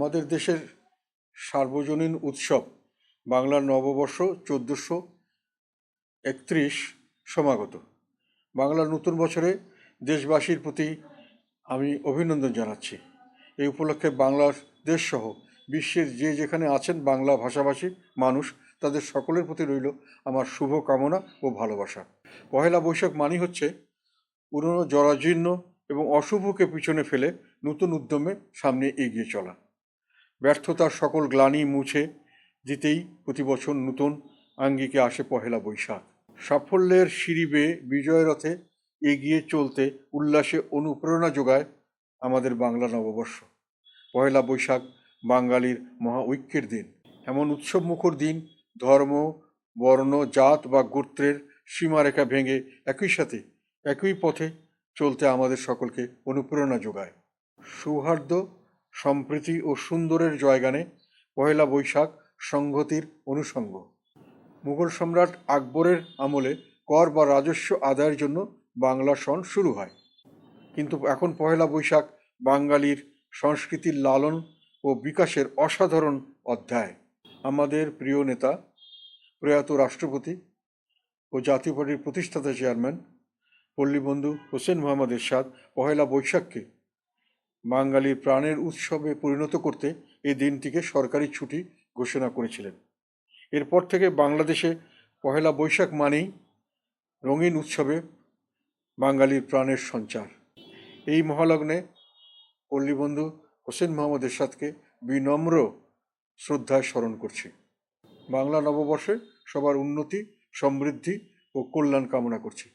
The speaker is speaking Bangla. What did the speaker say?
আমাদের দেশের সার্বজনীন উৎসব বাংলার নববর্ষ চোদ্দোশো একত্রিশ সমাগত। বাংলার নতুন বছরে দেশবাসীর প্রতি আমি অভিনন্দন জানাচ্ছি। এই উপলক্ষে বাংলার দেশসহ বিশ্বের যে যেখানে আছেন বাংলা ভাষাভাষী মানুষ, তাদের সকলের প্রতি রইল আমার শুভ কামনা ও ভালোবাসা। পহেলা বৈশাখ মানি হচ্ছে পুরনো জরাজীর্ণ এবং অশুভকে পিছনে ফেলে নতুন উদ্যমে সামনে এগিয়ে চলা। ব্যর্থতার সকল গ্লানি মুছে দিতেই প্রতি বছর নতুন আঙ্গিকে আসে পহেলা বৈশাখ। সাফল্যের সিঁড়ি বিজয় রথে এগিয়ে চলতে উল্লাসে অনুপ্রেরণা যোগায় আমাদের বাংলা নববর্ষ। পহেলা বৈশাখ বাঙালির মহা ঐক্যের দিন। এমন উৎসব মুখর দিন ধর্ম, বর্ণ, জাত বা গোত্রের সীমারেখা ভেঙে একই সাথে একই পথে চলতে আমাদের সকলকে অনুপ্রেরণা যোগায়। সৌহার্দ্য সম্প্রীতি ও সুন্দরের জয়গানে পহেলা বৈশাখ সংহতির অনুষঙ্গ। মুঘল সম্রাট আকবরের আমলে কর বা রাজস্ব আদায়ের জন্য বাংলা সন শুরু হয়। কিন্তু এখন পহেলা বৈশাখ বাঙালির সংস্কৃতির লালন ও বিকাশের অসাধারণ অধ্যায়। আমাদের প্রিয় নেতা, প্রয়াত রাষ্ট্রপতি ও জাতীয় পার্টির প্রতিষ্ঠাতা চেয়ারম্যান পল্লীবন্ধু হোসেন মোহাম্মদ এরশাদ পহেলা বৈশাখকে বাঙালির প্রাণের উৎসবে পরিণত করতে এই দিনটিকে সরকারি ছুটি ঘোষণা করেছিলেন। এরপর থেকে বাংলাদেশে পহেলা বৈশাখ মানেই রঙিন উৎসবে বাঙালির প্রাণের সঞ্চার। এই মহালগ্নে পল্লীবন্ধু হোসেন মোহাম্মদ এরশাদকে বিনম্র শ্রদ্ধায় স্মরণ করছি। বাংলা নববর্ষে সবার উন্নতি, সমৃদ্ধি ও কল্যাণ কামনা করছি।